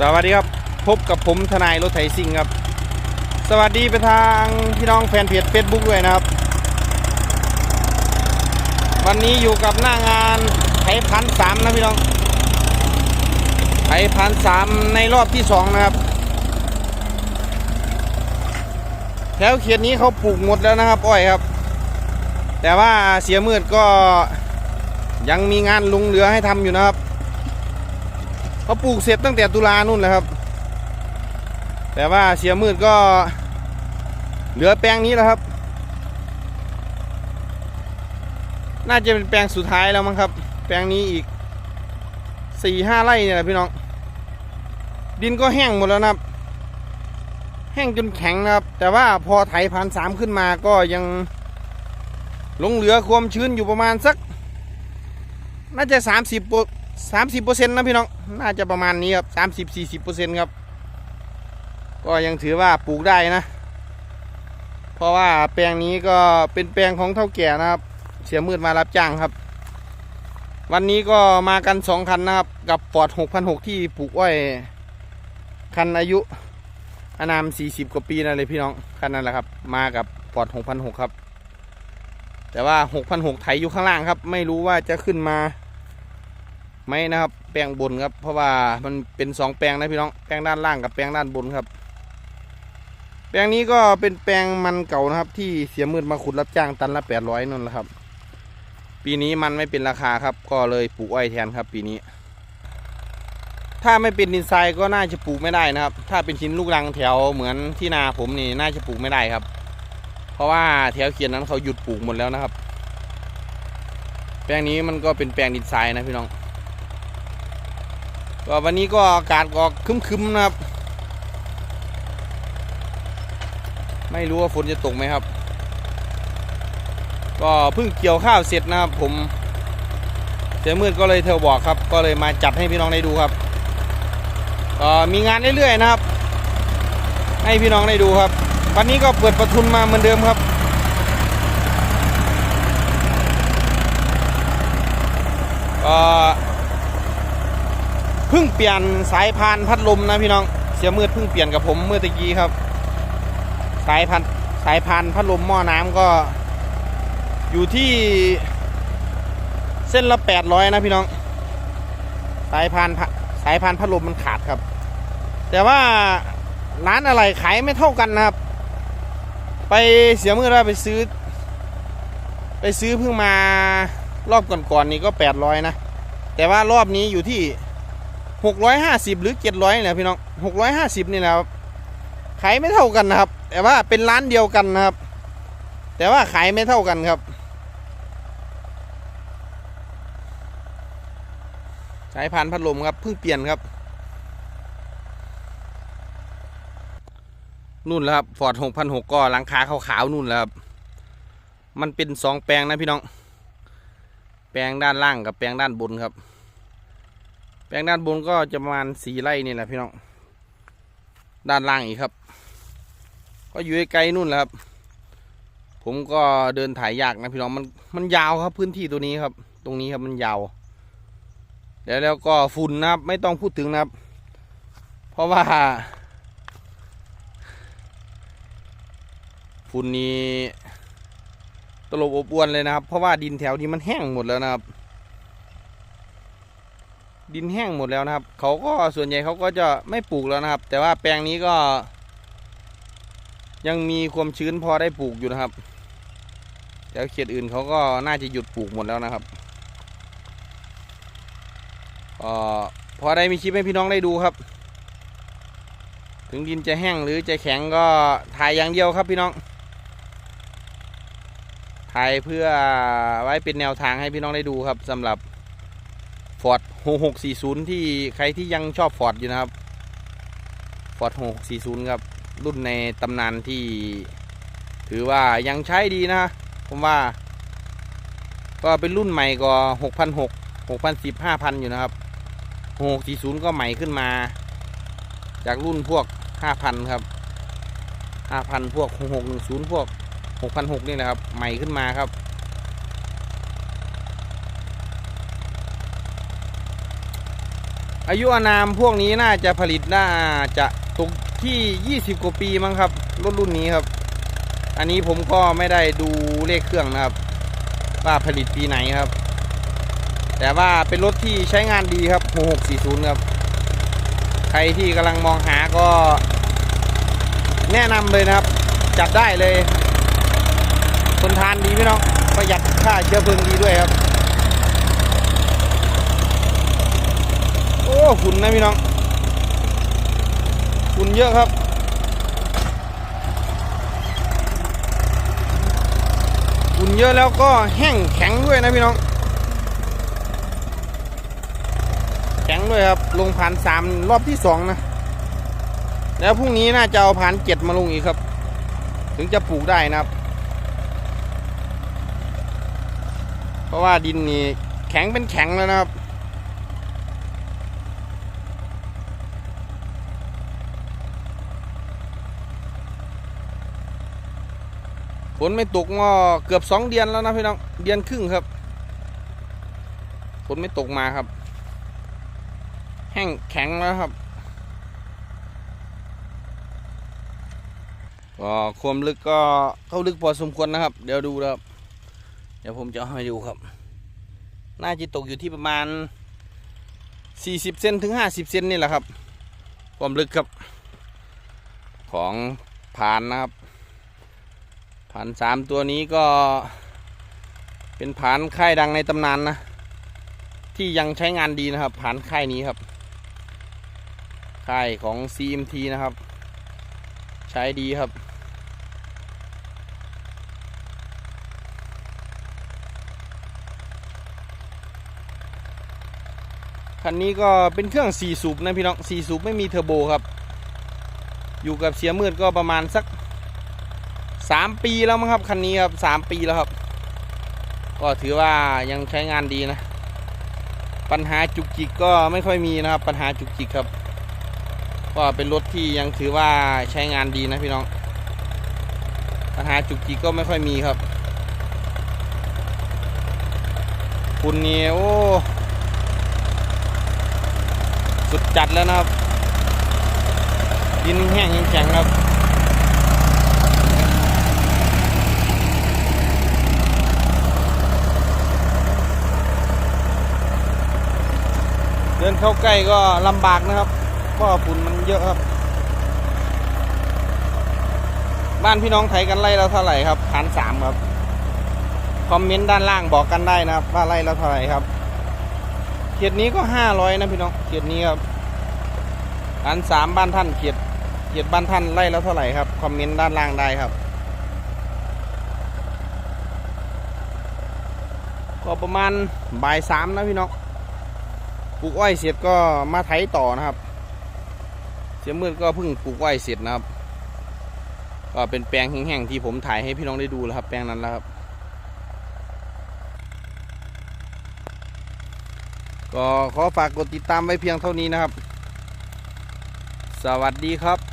สวัสดีครับ พบกับผมทนายรถไถซิ่งครับ สวัสดีไปทางพี่น้องแฟนเพจ Facebook ด้วยนะครับ วันนี้อยู่กับหน้างานไถพันสามนะพี่น้องไถพันสามในรอบที่สองนะครับ แถวเขตนี้เขาปลูกหมดแล้วนะครับอ้อยครับ แต่ว่าเสียมืดก็ยังมีงานลุงเหลือให้ทำอยู่นะครับ เขาปลูกเสร็จตั้งแต่ตุลานู่นแหละครับ แต่ว่าเสียมืดก็เหลือแปลงนี้แล้วครับ น่าจะเป็นแปลงสุดท้ายแล้วมั้งครับ แปลงนี้อีกสี่ห้าไร่เนี่ยแหละพี่น้อง ดินก็แห้งหมดแล้วนะครับ แห้งจนแข็งนะครับ แต่ว่าพอไถพันสามขึ้นมาก็ยังหลงเหลือความชื้นอยู่ประมาณสัก น่าจะสามสิบ สามสิบเปอร์เซ็นต์นะพี่น้อง น่าจะประมาณนี้ครับสามสิบสี่สิบเปอร์เซ็นต์ครับ ก็ยังถือว่าปลูกได้นะ เพราะว่าแปลงนี้ก็เป็นแปลงของเท่าแก่นะครับ เสียมืดมารับจ้างครับ วันนี้ก็มากันสองคันนะครับ กับปอดหกพันหกที่ปลูกอ้อย คันอายุอานามสี่สิบกว่าปีนั่นเลยพี่น้องคันนั้นแหละครับ มากับปอดหกพันหกครับ แต่ว่าหกพันหกไถอยู่ข้างล่างครับ ไม่รู้ว่าจะขึ้นมา ไหมนะครับ แปลงบนครับ เพราะว่ามันเป็นสองแปลงนะพี่น้อง แปลงด้านล่างกับแปลงด้านบนครับ แปลงนี้ก็เป็นแปลงมันเก่านะครับ ที่เสียมืดมาขุดรับจ้างตันละแปดร้อยนั่นแหละครับ ปีนี้มันไม่เป็นราคาครับ ก็เลยปลูกอ้อยแทนครับ ปีนี้ ถ้าไม่เป็นดินทรายก็น่าจะปลูกไม่ได้นะครับ ถ้าเป็นชิ้นลูกรังแถวเหมือนที่นาผมนี่น่าจะปลูกไม่ได้ครับ เพราะว่าแถวเขียนนั้นเขาหยุดปลูกหมดแล้วนะครับ แปลงนี้มันก็เป็นแปลงดินทรายนะพี่น้อง ก็วันนี้ก็อากาศก็คึมๆนะครับ ไม่รู้ว่าฝนจะตกไหมครับ ก็เพิ่งเกี่ยวข้าวเสร็จนะครับผมเสียมืดก็เลยเทลบอกครับ ก็เลยมาจัดให้พี่น้องได้ดูครับก็มีงานเรื่อยๆนะครับ ให้พี่น้องได้ดูครับ วันนี้ก็เปิดประทุนมาเหมือนเดิมครับ ก็ เพิ่งเปลี่ยนสายพานพัดลมนะพี่น้องเสียมืดเพิ่งเปลี่ยนกับผมเมื่อตะกี้ครับ สายพันสายพานพัดลมหม้อน้ำก็ อยู่ที่เส้นละแปดร้อยนะพี่น้อง สายพานพะสายพานพัดลมมันขาดครับ แต่ว่าร้านอะไรขายไม่เท่ากันนะครับ ไปเสียมือว่าไปซื้อ ไปซื้อเพิ่งมารอบก่อนๆนี่ก็แปดร้อยนะแต่ว่ารอบนี้อยู่ที่ หกร้อยห้าสิบหรือเจ็ดร้อยเนี่ยพี่น้องหกร้อยห้าสิบนี่แหละครับขายไม่เท่ากันนะครับ แต่ว่าเป็นร้านเดียวกันนะครับ แต่ว่าขายไม่เท่ากันครับสายพานพัดลมครับเพิ่งเปลี่ยนครับนู่นแล้วครับฟอร์ดหกพันหกก็หลังคาขาวๆนู่นแล้วครับมันเป็นสองแปลงนะพี่น้อง แปลงด้านล่างกับแปลงด้านบนครับ แปลงด้านบนก็จะประมาณสี่ไร่นี่แหละพี่น้อง ด้านล่างอีกครับ ก็อยู่ไกลๆนู่นแหละครับ ผมก็เดินถ่ายยากนะพี่น้องมันมันยาวครับพื้นที่ตัวนี้ครับ ตรงนี้ครับมันยาว แล้วแล้วก็ฝุ่นนะครับ ไม่ต้องพูดถึงนะครับ เพราะว่า ฝุ่นนี้ตลบอบอวนเลยนะครับ เพราะว่าดินแถวนี้มันแห้งหมดแล้วนะครับ ดินแห้งหมดแล้วนะครับ เขาก็ส่วนใหญ่เขาก็จะไม่ปลูกแล้วนะครับ แต่ว่าแปลงนี้ก็ ยังมีความชื้นพอได้ปลูกอยู่นะครับแต่เขตอื่นเขาก็น่าจะหยุดปลูกหมดแล้วนะครับก็พอได้มีคลิปให้พี่น้องได้ดูครับ ถึงดินจะแห้งหรือจะแข็งก็ถ่ายอย่างเดียวครับพี่น้องถ่ายเพื่อไว้เป็นแนวทางให้พี่น้องได้ดูครับสำหรับ Ford 6640 ที่ใครที่ยังชอบ Ford อยู่นะครับ Ford 6640 ครับ รุ่นในตำนานที่ ถือว่ายังใช้ดีนะ ผมว่า ก็เป็นรุ่นใหม่กว่า6,600 6,010 5,000 อยู่นะครับ6640 ก็ใหม่ขึ้นมา จากรุ่นพวก 5,000 ครับ 5,000 พวก 6610 พวก 6,600 นี่แหละครับ ใหม่ขึ้นมาครับ อายุอานามพวกนี้น่าจะผลิตน่าจะตกที่ 20 กว่าปีมั้งครับรถรุ่นนี้ครับ อันนี้ผมก็ไม่ได้ดูเลขเครื่องนะครับ ว่าผลิตปีไหนครับ แต่ว่าเป็นรถที่ใช้งานดีครับ6640 ครับ ใครที่กำลังมองหาก็ แนะนำเลยนะครับ จัดได้เลยทนทานดีพี่น้องประหยัดค่าเชื้อเพลิงดีด้วยครับ โอ้ ฝุ่นนะพี่น้องฝุ่นเยอะครับ ฝุ่นเยอะแล้วก็แห้งแข็งด้วยนะพี่น้อง แข็งด้วยครับ ลงผ่านสามรอบที่สองนะ แล้วพรุ่งนี้น่าจะเอาผ่านเจ็ดมาลงอีกครับ ถึงจะปลูกได้นะครับ เพราะว่าดินนี่แข็งเป็นแข็งแล้วนะครับ นไม่ตกมาเกือบสองเดือนแล้วนะพี่น้องเดือนครึ่งครับฝนไม่ตกมาครับ แห้งแข็งแล้วครับก็ความลึกก็เข้าลึกพอสมควรนะครับ เดี๋ยวดูนะครับ เดี๋ยวผมจะให้ดูครับ น่าจะตกอยู่ที่ประมาณ 40 เซนถึง 50 เซนนี่แหละครับ ความลึกครับ ของผ่านนะครับ ผ่านสามตัวนี้ก็เป็นผ่านค่ายดังในตำนานนะ ที่ยังใช้งานดีนะครับผ่านค่ายนี้ครับ ค่ายของ CMT นะครับ ใช้ดีครับคันนี้ก็เป็นเครื่อง 4 สูบนะพี่น้อง 4 สูบไม่มีเทอร์โบครับ อยู่กับเสียมืดก็ประมาณสัก 3ปีแล้วมั้งครับคันนี้ครับ3ปีแล้วครับ ก็ถือว่ายังใช้งานดีนะ ปัญหาจุกจิกก็ไม่ค่อยมีนะครับ ปัญหาจุกจิกครับ ก็เป็นรถที่ยังถือว่าใช้งานดีนะพี่น้อง ปัญหาจุกจิกก็ไม่ค่อยมีครับคุณเนี่ยโอ้สุดจัดแล้วนะครับดินแห้งยังแข็งครับ เดินเข้าใกล้ก็ลำบากนะครับก็ฝุ่นมันเยอะครับ บ้านพี่น้องไทยกันไล่เราเท่าไหร่ครับพันสามครับ คอมเมนต์ด้านล่างบอกกันได้นะครับ ว่าไล่เราเท่าไหร่ครับเขตนี้ก็ห้าร้อยนะพี่น้องเขตนี้ครับพันสามบ้านท่านเขตเขตบ้านท่านไล่แล้วเท่าไหร่ครับคอมเมนต์ด้านล่างได้ครับ ก็ประมาณบ่ายสามนะพี่น้อง ปลูกอ้อยเสร็จก็มาไถต่อนะครับ เสียมืดก็เพิ่งปลูกอ้อยเสร็จนะครับ ก็เป็นแปลงแห้งๆที่ผมถ่ายให้พี่น้องได้ดูแล้วครับ แปลงนั้นแล้วครับ ก็ขอฝากกดติดตามไว้เพียงเท่านี้นะครับ สวัสดีครับ